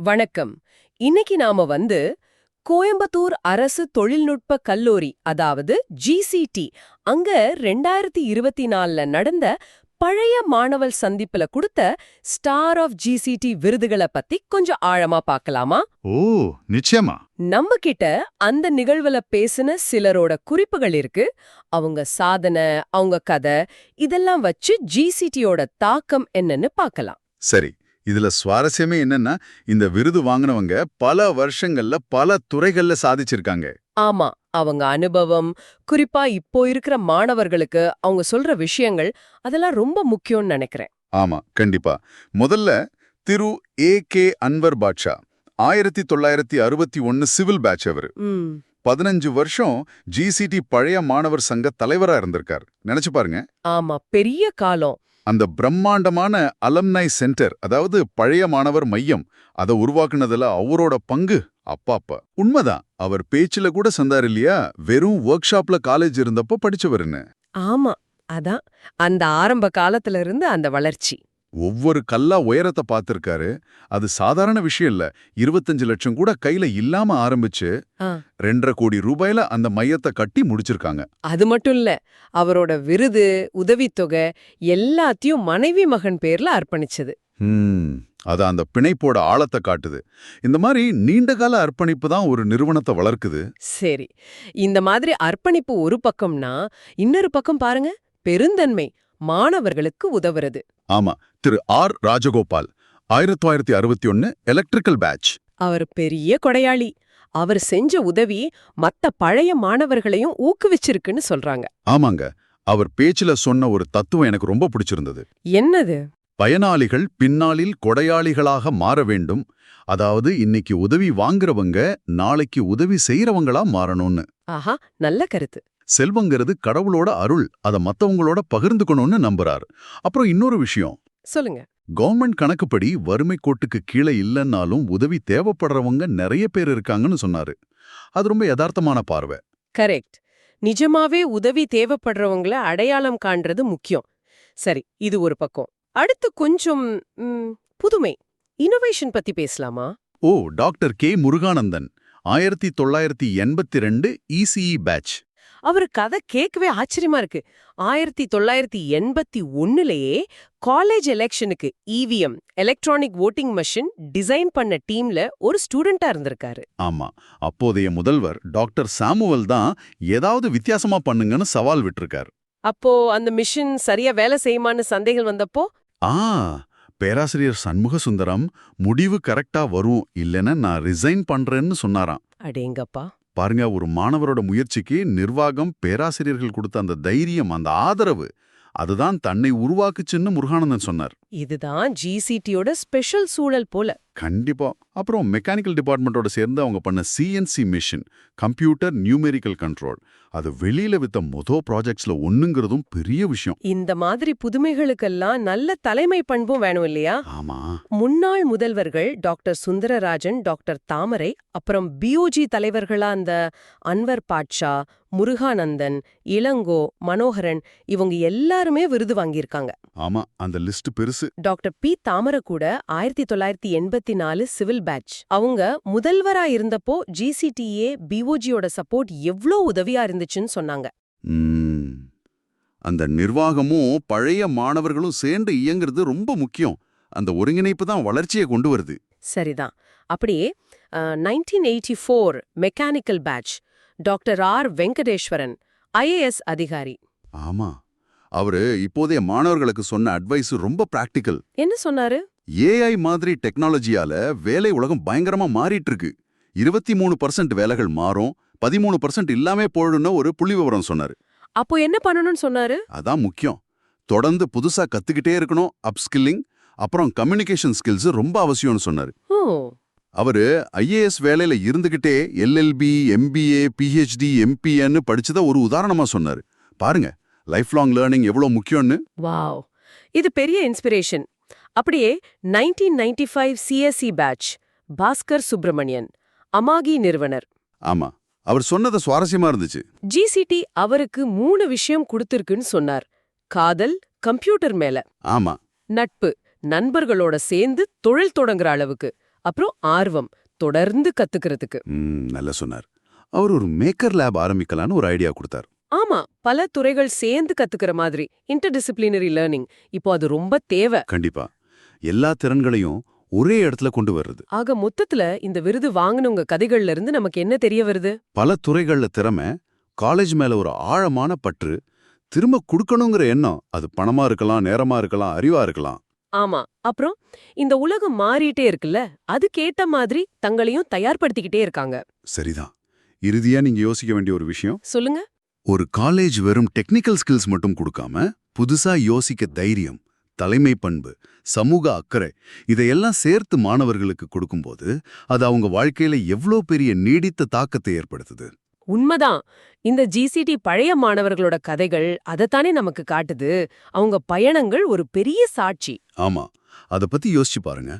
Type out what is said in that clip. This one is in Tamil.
வணக்கம். இன்னைக்கு நாம வந்து கோயம்புத்தூர் அரசு தொழில்நுட்ப கல்லூரி அதாவது ஜிசிடி அங்க ரெண்டாயிரத்தி இருபத்தி நாலுல நடந்த பழைய மாணவர் சந்திப்புல கொடுத்த ஸ்டார் ஆஃப் ஜிசிடி விருதுகளை பத்தி கொஞ்சம் ஆழமா பார்க்கலாமா ஓ நிச்சயமா. நம்ம கிட்ட அந்த நிகழ்வுல பேசின சிலரோட குறிப்புகள் இருக்கு. அவங்க சாதனை அவங்க கதை இதெல்லாம் வச்சு ஜிசிடியோட தாக்கம் என்னன்னு பார்க்கலாம் சரி இதுல சுவாரஸ்யமே என்னன்னா இந்த விருது வாங்கினவங்க பல வருஷங்கள்ல பல துறைகள்ல சாதிச்சிருக்காங்க. ஆமா அவங்க அனுபவம் குறிப்பா இப்போ இருக்கிற மாணவர்களுக்கு அவங்க சொல்ற விஷயங்கள் அதெல்லாம் ரொம்ப முக்கியம்னு நினைக்கிறேன். ஆமா கண்டிப்பா. முதல்ல திரு ஏ கே அன்வர் பாட்ஷா ஆயிரத்தி தொள்ளாயிரத்தி அறுபத்தி ஒன்னு சிவில் பேட்ச் அவரு. பதினஞ்சு வருஷம் ஜிசிடி பழைய மாணவர் சங்க தலைவரா இருந்திருக்கார். நினைச்சு பாருங்க. ஆமா பெரிய காலம். அந்த பிரம்மாண்டமான அலம்னை சென்டர் அதாவது பழைய மாணவர் மையம் அதை உருவாக்குனதுல அவரோட பங்கு அப்பாப்பா. உண்மைதான் அவர் பேச்சுல கூட சந்தார் இல்லையா வெறும் ஒர்க் ஷாப்ல காலேஜ் இருந்தப்போ படிச்சவருன்னு. ஆமா அதான். அந்த ஆரம்ப காலத்துல இருந்து அந்த வளர்ச்சி. ஒவ்வொரு கல்லா உயரத்தை பார்த்திருக்காரு. அது சாதாரண விஷயம் இல்ல. இருபத்தஞ்சு லட்சம் கூட கையில இல்லாம ஆரம்பிச்சு. ரெண்டரை கோடி ரூபாயில அந்த மையத்தை கட்டி முடிச்சிருக்காங்க. அது மட்டும் இல்ல அவரோட விருது உதவித்தொகை எல்லாத்தையும் மனைவி மகன் பேர்ல அர்ப்பணிச்சது. அது அந்த பிணைப்போட ஆழத்தை காட்டுது. இந்த மாதிரி நீண்டகால அர்ப்பணிப்பு தான் ஒரு நிறுவனத்தை வளர்க்குது. சரி இந்த மாதிரி அர்ப்பணிப்பு ஒரு பக்கம்னா இன்னொரு பக்கம் பாருங்க பெருந்தன்மை. மாணவர்களுக்கு உதவுறது. ஆமா திரு ஆர். ராஜகோபால் ஆயிரத்தி தொள்ளாயிரத்தி அறுபத்தி ஒன்னு எலக்ட்ரிக்கல் பேட்ச் அவர் பெரிய கொடையாளி. அவர் செஞ்ச உதவி மத்த பழைய மாணவர்களையும் ஊக்குவிச்சிருக்குன்னு சொல்றாங்க. ஆமாங்க அவர் பேச்சுல சொன்ன ஒரு தத்துவம் எனக்கு ரொம்ப பிடிச்சிருந்தது. என்னது? பயனாளிகள் பின்னாளில் கொடையாளிகளாக மாற வேண்டும். அதாவது இன்னைக்கு உதவி வாங்குறவங்க நாளைக்கு உதவி செய்யறவங்களா மாறணும்னு. ஆஹா நல்ல கருத்து. செல்வங்கிறது கடவுளோட அருள். அதை மத்தவங்களோட பகிர்ந்துக்கணும்னு நம்புறார். அப்புறம் இன்னொரு விஷயம். சொல்லுங்க. கவர்மெண்ட் கணக்குப்படி வறுமை கோட்டுக்கு கீழே இல்லைன்னாலும் உதவி தேவைப்படுறவங்க நிறைய பேர் இருக்காங்கன்னு சொன்னாரு. அது ரொம்ப யதார்த்தமான பார்வை. கரெக்ட். நிஜமாவே உதவி தேவைப்படுறவங்கள அடையாளம் காண்றது முக்கியம். சரி இது ஒரு பக்கம். அடுத்து கொஞ்சம் புதுமை. இனோவேஷன் பத்தி பேசலாமா? ஓ டாக்டர் கே முருகானந்தன். ஆயிரத்தி தொள்ளாயிரத்தி எண்பத்தி ரெண்டு இசிஇ பேட்ச் அவர் கதை கேட்கவே ஆச்சரியமா இருக்கு. ஆயிரத்தி தொள்ளாயிரத்தி எண்பத்தி ஒன்னுலயே காலேஜ் எலெக்ஷனுக்கு EVM electronic voting machine design பண்ண டீம்ல ஒரு ஸ்டூடெண்டா இருந்திருக்காரு. ஆமா. அப்போதைய முதல்வர் டாக்டர் சாமுவல் தான் ஏதாவது வித்தியாசமா பண்ணுங்கன்னு சவால் விட்டிருக்கார். அப்போ அந்த மிஷின் சரியா வேலை செய்யுமான்னு சந்தேகம் வந்தப்போ? ஆ பேராசிரியர் சண்முக சுந்தரம் முடிவு கரெக்டா வரும் இல்லைன்னா நான் ரிசைன் பண்றேன்னு சொன்னாராம். அடேங்கப்பா. பாருங்க ஒரு மாணவரோட முயற்சிக்கு நிர்வாகம் பேராசிரியர்கள் கொடுத்த அந்த தைரியம் அந்த ஆதரவு அதுதான் தன்னை உருவாக்குச்சுன்னு முருகானந்தன் சொன்னார். இதுதான் ஜிசிடியோட ஸ்பெஷல் சூழல் போல. கண்டிப்பா. அப்புறம் மெக்கானிக்கல் டிபார்ட்மெண்ட்டோட சேர்ந்து அவங்க பண்ண CNC machine computer numerical control அது வெளியில வித்த மொத ப்ராஜெக்ட்ஸ்ல ஒண்ணுங்கிறதும் பெரிய விஷயம். இந்த மாதிரி புதுமைகளுக்கெல்லாம் நல்ல தலைமை பண்பும் வேணும் இல்லையா? ஆமா. முன்னாள் முதல்வர்கள் டாக்டர் சுந்தரராஜன் டாக்டர் தாமரை அப்புறம் பிஓஜி தலைவர்களா அந்த அன்வர் பாட்ஷா முருகானந்தன் இளங்கோ மனோகரன் இவங்க எல்லாருமே விருது வாங்கியிருக்காங்க. ஆமா அந்த லிஸ்ட் பெருசு. டாக்டர் பி தாமரை கூட ஆயிரத்தி தொள்ளாயிரத்தி எண்பத்தி நாலு சிவில் பேட்ச். அவங்க முதல்வரா இருந்தப்போ ஜிசிடிஏ பிஓஜியோட சப்போர்ட் எவ்ளோ உதவியா இருந்துச்சுன்னு சொன்னாங்க. அந்த நிர்வாகமும் பழைய மாணவர்களும் சேர்ந்து இயங்குறது ரொம்ப முக்கியம். அந்த ஒருங்கிணைப்பு தான் வளர்ச்சியை கொண்டு வருது. சரிதான். அப்படியே nineteen eighty four mechanical batch doctor R. Venkateswaran IAS அதிகாரி. ஆமா. அவரு இப்போதைய மாணவர்களுக்கு சொன்ன அட்வைஸ் ரொம்ப பிராக்டிக்கல். என்ன சொன்னாரு? ஏஐ மாதிரி டெக்னாலஜியால வேலை உலகம் பயங்கரமா மாறிட்டு இருக்கு. இருபத்தி மூணு பர்சன்ட் வேலைகள் மாறும். பதிமூணு பர்சன்ட் இல்லாமே போயிடும்னு ஒரு புள்ளி விவரம் சொன்னாரு. அப்போ என்ன பண்ணணும்னு சொன்னாரு? அதான் முக்கியம். தொடர்ந்து புதுசா கத்துக்கிட்டே இருக்கணும் அப்ஸ்கில்லிங் அப்புறம் கம்யூனிகேஷன் ஸ்கில்ஸ் ரொம்ப அவசியம்னு சொன்னாரு. ஓ. அவரு ஐஏஎஸ் வேலையில இருந்துகிட்டே எல்எல்பி எம்பிஏ பிஹெச்டி எம்பிஏன்னு படிச்சத ஒரு உதாரணமா சொன்னாரு. பாருங்க லைஃப் லாங் லேர்னிங் எவ்வளவு முக்கியம்னு. வாவ். இது பெரிய இன்ஸ்பிரேஷன் அப்படியே nineteen ninety five CSC batch Bhaskar Subramanian Amagi நிறுவனர். ஆமா. அவர் சொன்னது சுவாரஸ்யமா இருந்துச்சு. ஜிசிடி அவருக்கு மூணு விஷயம் கொடுத்திருக்குன்னு சொன்னார். காதல் கம்ப்யூட்டர் மேல. ஆமா. நட்பு நண்பர்களோட சேர்ந்து தொழில் தொடங்குற அளவுக்கு. அப்புறம் ஆர்வம் தொடர்ந்து கத்துக்கிறதுக்கு. நல்லா சொன்னார். அவர் ஒரு மேக்கர் லேப் ஆரம்பிக்கலான்னு ஒரு ஐடியா கொடுத்தார். ஆமா பல துறைகள் சேர்ந்து கத்துக்கிற மாதிரி. இன்டர்டிசிப்ளினரி லேர்னிங் இப்போ அது ரொம்ப தேவை. கண்டிப்பா. எல்லா திறன்களையும் ஒரே இடத்துல கொண்டு வர்றது. ஆக மொத்தத்துல இந்த விருது வாங்கினவங்க கதைகள்ல இருந்து நமக்கு என்ன தெரிய வருது? பல துறைகள்ல திறமை காலேஜ் மேல ஒரு ஆழமான பற்று திரும்ப கொடுக்கணுங்கிற எண்ணம் அது பணமா இருக்கலாம் நேரமா இருக்கலாம் அறிவா இருக்கலாம். ஆமா. அப்புறம் இந்த உலகம் மாறிட்டே இருக்குல்ல அதுக்கேத்த மாதிரி தங்களையும் தயார்படுத்திக்கிட்டே இருக்காங்க. சரிதான். இறுதியா நீங்க யோசிக்க வேண்டிய ஒரு விஷயம். சொல்லுங்க. ஒரு காலேஜ் வெறும் டெக்னிக்கல் ஸ்கில்ஸ் மட்டும் கொடுக்காம புதுசா யோசிக்க தைரியம் தலைமை பண்பு சமூக அக்கறை இதையெல்லாம் சேர்த்து மாணவர்களுக்கு கொடுக்கும்போது அது அவங்க வாழ்க்கையில எவ்ளோ பெரிய நீடித்த தாக்கத்தை ஏற்படுத்துது? உண்மைதான். இந்த ஜிசிடி பழைய மாணவர்களோட கதைகள் அதைத்தானே நமக்கு காட்டுது. அவங்க பயணங்கள் ஒரு பெரிய சாட்சி. ஆமா. அத பத்தி யோசிச்சு பாருங்க.